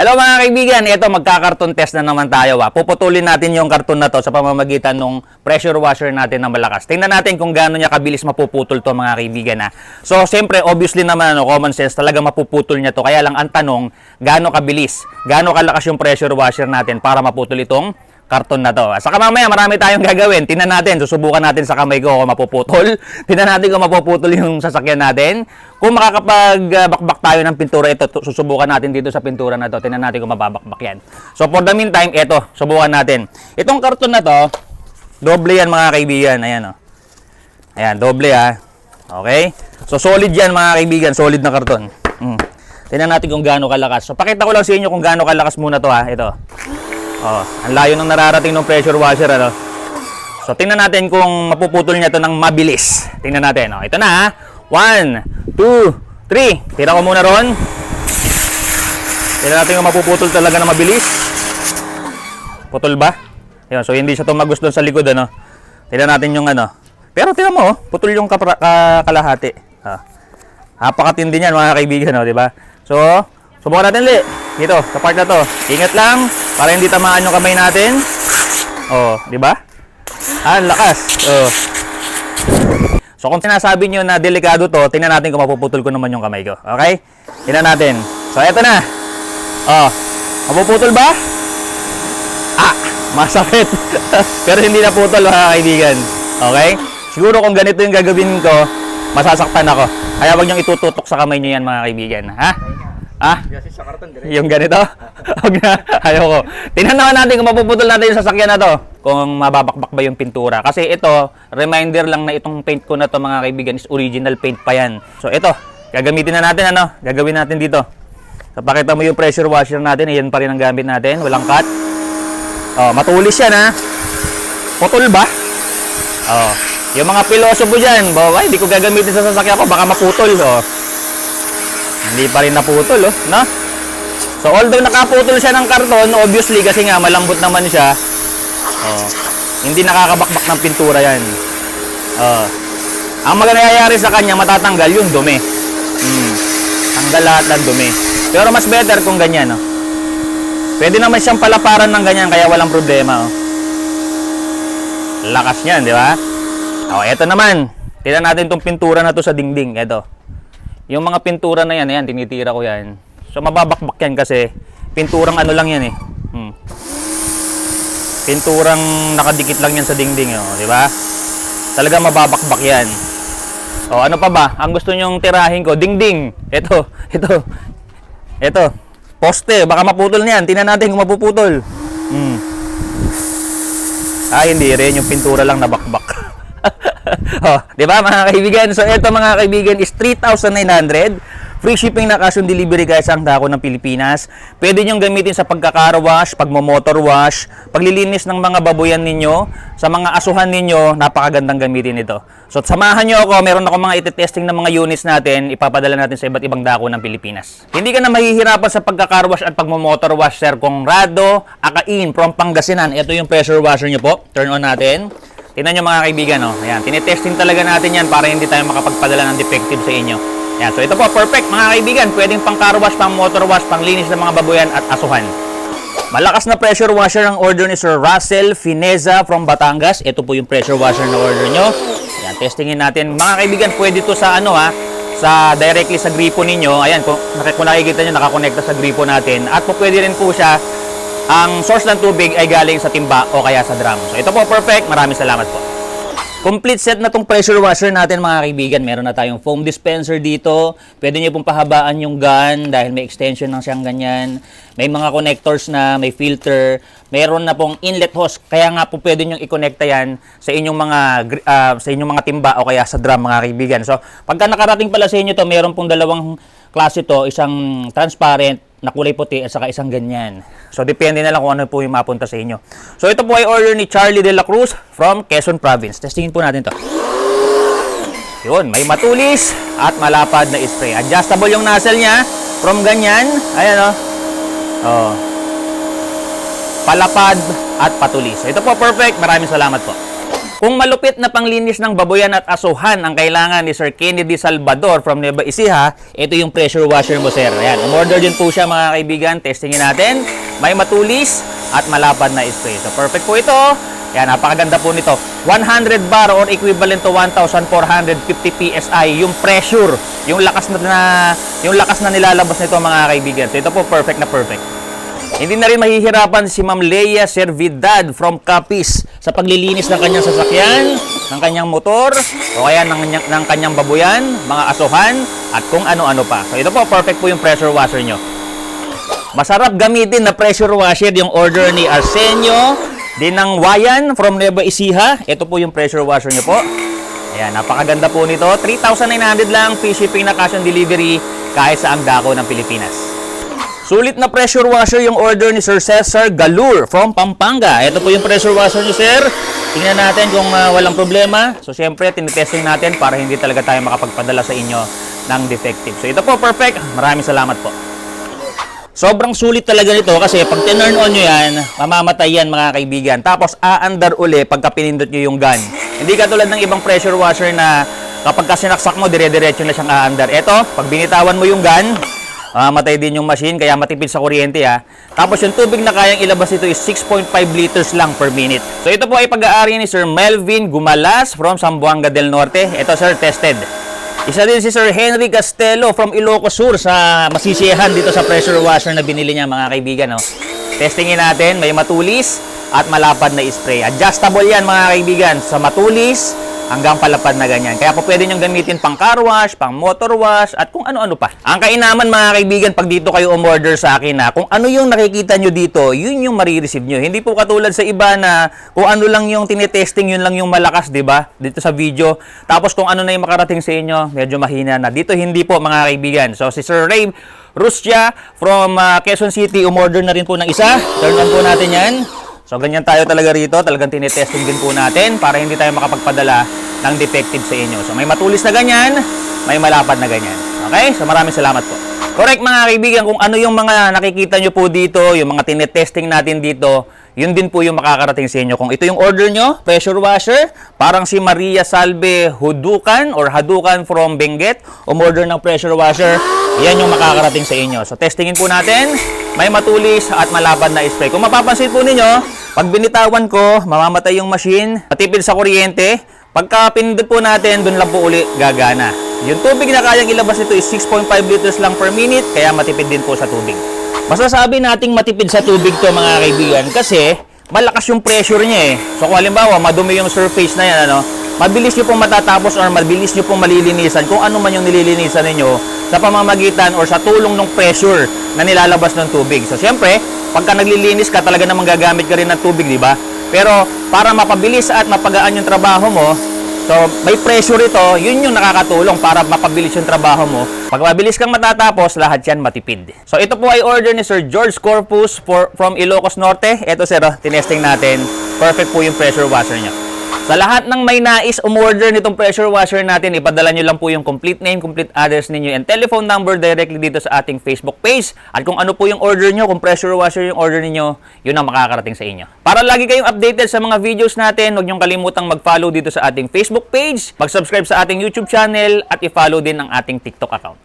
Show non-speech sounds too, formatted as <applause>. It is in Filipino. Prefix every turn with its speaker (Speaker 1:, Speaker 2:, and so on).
Speaker 1: Hello mga kaibigan, ito magkakarton test na naman tayo. Ha. Puputulin natin yung karton na to sa pamamagitan ng pressure washer natin na malakas. Tingnan natin kung gaano niya kabilis mapuputol to mga kaibigan. Ha. So siyempre, obviously naman, ano, common sense, talaga mapuputol niya to. Kaya lang ang tanong, gaano kabilis, gaano kalakas yung pressure washer natin para maputol itong karton na to. Saka mamaya marami tayong gagawin. Tingnan natin, susubukan natin sa kamay ko kung mapuputol. <laughs> Tingnan natin kung mapuputol yung sasakyan natin. Kung makakapag-bakbak tayo ng pintura ito, susubukan natin dito sa pintura na to. Tingnan natin kung mababakbak yan. So for the meantime, ito, subukan natin. Itong karton na to, doble yan mga kaibigan. Ayan o. Ayan, doble ha. Okay? So solid yan mga kaibigan, solid na karton. Mm. Tingnan natin kung gaano kalakas. So pakita ko lang sa inyo kung gaano kalakas muna to ha. Ito. Oh, ang layo ng nararating ng pressure washer ano. So tingnan natin kung mapuputol niya to ng mabilis. Tingnan natin. Oh, ito na ha. 1 2 3. Tira ko muna ron. Tingnan natin kung mapuputol talaga ng mabilis. Putol ba? Yun, so hindi siya tumagos doon sa likod ano. Tingnan natin yung ano. Pero tingnan mo, oh, putol yung kapra- ka- kalahati. Ah. Napakatindi niyan mga kaibigan, no, di ba? So, subukan natin ulit. Dito, sa part na to. Ingat lang para hindi tamaan yung kamay natin. Oh, di ba? Ah, lakas. Oh. So, kung sinasabi nyo na delikado to, tingnan natin kung mapuputol ko naman yung kamay ko. Okay? Tingnan natin. So, eto na. Oh, mapuputol ba? Ah, <laughs> masakit. <laughs> Pero hindi na putol mga kaibigan. Okay? Siguro kung ganito yung gagawin ko, masasaktan ako. Kaya wag niyong itututok sa kamay niyo yan mga kaibigan. Ha? Ah?
Speaker 2: Kasi sa karton, dire.
Speaker 1: Yung ganito? Huwag na. Ayoko. Tingnan naman natin kung mapuputol natin yung sasakyan na to. Kung mababakbak ba yung pintura. Kasi ito, reminder lang na itong paint ko na to mga kaibigan is original paint pa yan. So ito, gagamitin na natin ano, gagawin natin dito. So pakita mo yung pressure washer natin, yan pa rin ang gamit natin, walang cut. Oh, matulis yan ha. Putol ba? Oh. Yung mga pilosopo dyan, bo, ay, di ko gagamitin sa sasakyan ko, baka maputol. Oh. Hindi pa rin naputol, oh, no? So, although nakaputol siya ng karton, obviously, kasi nga, malambot naman siya, oh, hindi nakakabakbak ng pintura yan. Oh. Ang mangyayari sa kanya, matatanggal yung dumi. Hmm. Tanggal lahat ng dumi. Pero mas better kung ganyan, oh. Pwede naman siyang palaparan ng ganyan, kaya walang problema, oh. Lakas niyan, di ba? Oh, eto naman. Tingnan natin tong pintura na to sa dingding. Eto. Yung mga pintura na yan, ayan, tinitira ko yan. So, mababakbak yan kasi pinturang ano lang yan eh. Hmm. Pinturang nakadikit lang yan sa dingding, oh, di ba? Talaga mababakbak yan. O, ano pa ba? Ang gusto nyong tirahin ko, dingding. Ito, <laughs> ito. Ito. Poste, baka maputol niyan. Tingnan natin kung mapuputol. Hmm. Ah, hindi rin. Yung pintura lang nabakbak. <laughs> oh, di ba mga kaibigan? So, ito mga kaibigan is 3,900. Free shipping na cash on delivery guys ang dako ng Pilipinas. Pwede nyo gamitin sa pagka-car wash, pagmo-motor wash, paglilinis ng mga baboyan ninyo, sa mga asuhan ninyo, napakagandang gamitin ito. So, samahan nyo ako. Meron ako mga iti-testing ng mga units natin. Ipapadala natin sa iba't ibang dako ng Pilipinas. Hindi ka na mahihirapan sa pagka-car wash at pagmo-motor wash, Sir Conrado Akain from Pangasinan. Ito yung pressure washer nyo po. Turn on natin. Tingnan nyo mga kaibigan, oh. Ayan, tinetesting talaga natin yan para hindi tayo makapagpadala ng defective sa inyo. Ayan, so ito po, perfect mga kaibigan. Pwedeng pang car wash, pang motor wash, pang linis ng mga baboyan at asuhan. Malakas na pressure washer ang order ni Sir Russell Fineza from Batangas. Ito po yung pressure washer na order nyo. Ayan, testingin natin. Mga kaibigan, pwede to sa ano ha, sa directly sa gripo ninyo. Ayan, kung, kung nakikita nyo, nakakonekta sa gripo natin. At po pwede rin po siya, ang source ng tubig ay galing sa timba o kaya sa drum. So ito po, perfect. Maraming salamat po. Complete set na tong pressure washer natin mga kaibigan. Meron na tayong foam dispenser dito. Pwede nyo pong pahabaan yung gun dahil may extension ng siyang ganyan. May mga connectors na, may filter. Meron na pong inlet hose. Kaya nga po pwede nyo i-connecta yan sa inyong mga ah, sa inyong mga timba o kaya sa drum mga kaibigan. So pagka nakarating pala sa inyo to, meron pong dalawang klase to. Isang transparent na kulay puti at saka isang ganyan. So, depende na lang kung ano po yung mapunta sa inyo. So, ito po ay order ni Charlie De La Cruz from Quezon Province. Testingin po natin to. Yun, may matulis at malapad na spray. Adjustable yung nozzle niya from ganyan. Ayan o. Oh. Palapad at patulis. So, ito po perfect. Maraming salamat po. Kung malupit na panglinis ng baboyan at asuhan ang kailangan ni Sir Kennedy Salvador from Nueva Ecija, ito yung pressure washer mo, sir. Ayan, umorder din po siya mga kaibigan. Testingin natin. May matulis at malapad na spray. So, perfect po ito. Yan, napakaganda po nito. 100 bar or equivalent to 1,450 PSI yung pressure, yung lakas na, na yung lakas na nilalabas nito mga kaibigan. So ito po perfect na perfect. Hindi na rin mahihirapan si Ma'am Leia Servidad from Capiz sa paglilinis ng kanyang sasakyan, ng kanyang motor, o kaya ng, ng kanyang babuyan, mga asuhan, at kung ano-ano pa. So ito po, perfect po yung pressure washer nyo. Masarap gamitin na pressure washer yung order ni Arsenio din ng Wayan from Nueva Ecija. Ito po yung pressure washer nyo po. Ayan, napakaganda po nito. 3,900 lang, free shipping na cash on delivery kahit sa ang dako ng Pilipinas. Sulit na pressure washer yung order ni Sir Cesar Galur from Pampanga. Ito po yung pressure washer ni Sir. Tingnan natin kung ah, walang problema. So, syempre, tinitesting natin para hindi talaga tayo makapagpadala sa inyo ng defective. So, ito po, perfect. Maraming salamat po. Sobrang sulit talaga nito kasi pag tinurn on nyo yan, mamamatay yan mga kaibigan. Tapos aandar uli pagka pinindot nyo yung gun. Hindi katulad ng ibang pressure washer na kapag ka sinaksak mo, dire-diretso na siyang aandar. Ito, pag binitawan mo yung gun, mamamatay din yung machine kaya matipid sa kuryente ha. Tapos yung tubig na kayang ilabas ito is 6.5 liters lang per minute. So ito po ay pag-aari ni Sir Melvin Gumalas from Zamboanga del Norte. Ito sir, tested. Isa din si Sir Henry Castelo from Ilocos Sur sa masisiyahan dito sa pressure washer na binili niya mga kaibigan. No? Testingin natin, may matulis at malapad na spray. Adjustable yan mga kaibigan sa matulis hanggang palapad na ganyan. Kaya po pwede nyo gamitin pang car wash, pang motor wash, at kung ano-ano pa. Ang kainaman mga kaibigan, pag dito kayo umorder sa akin na kung ano yung nakikita nyo dito, yun yung marireceive nyo. Hindi po katulad sa iba na kung ano lang yung tinetesting, yun lang yung malakas, di ba? Dito sa video. Tapos kung ano na yung makarating sa inyo, medyo mahina na. Dito hindi po mga kaibigan. So si Sir Ray Rustia from uh, Quezon City, umorder na rin po ng isa. Turn on po natin yan. So ganyan tayo talaga rito, talagang tinetesting din po natin para hindi tayo makapagpadala ng defective sa inyo. So may matulis na ganyan, may malapad na ganyan. Okay? So maraming salamat po. Correct mga kaibigan, kung ano yung mga nakikita nyo po dito, yung mga tinetesting natin dito, yun din po yung makakarating sa inyo. Kung ito yung order nyo, pressure washer, parang si Maria Salve Hudukan or Hadukan from Benguet, umorder ng pressure washer, yan yung makakarating sa inyo. So testingin po natin, may matulis at malapad na spray. Kung mapapansin po ninyo, pag binitawan ko, mamamatay yung machine, matipid sa kuryente, pagka pinindot po natin, dun lang po uli gagana. Yung tubig na kayang ilabas nito is 6.5 liters lang per minute, kaya matipid din po sa tubig. Masasabi nating matipid sa tubig to mga kaibigan kasi malakas yung pressure niya eh. So kung halimbawa madumi yung surface na yan ano, mabilis nyo pong matatapos or mabilis nyo pong malilinisan kung ano man yung nililinisan ninyo sa pamamagitan or sa tulong ng pressure na nilalabas ng tubig. So syempre, pagka naglilinis ka talaga namang gagamit ka rin ng tubig, di ba? Pero para mapabilis at mapagaan yung trabaho mo, So, may pressure ito, yun yung nakakatulong para mapabilis yung trabaho mo. Pag mabilis kang matatapos, lahat yan matipid. So, ito po ay order ni Sir George Corpus for, from Ilocos Norte. Ito sir, oh, tinesting natin. Perfect po yung pressure washer niya. Sa lahat ng may nais umorder nitong pressure washer natin, ipadala nyo lang po yung complete name, complete address ninyo, and telephone number directly dito sa ating Facebook page. At kung ano po yung order nyo, kung pressure washer yung order ninyo, yun ang makakarating sa inyo. Para lagi kayong updated sa mga videos natin, huwag nyong kalimutang mag-follow dito sa ating Facebook page, mag-subscribe sa ating YouTube channel, at i-follow din ang ating TikTok account.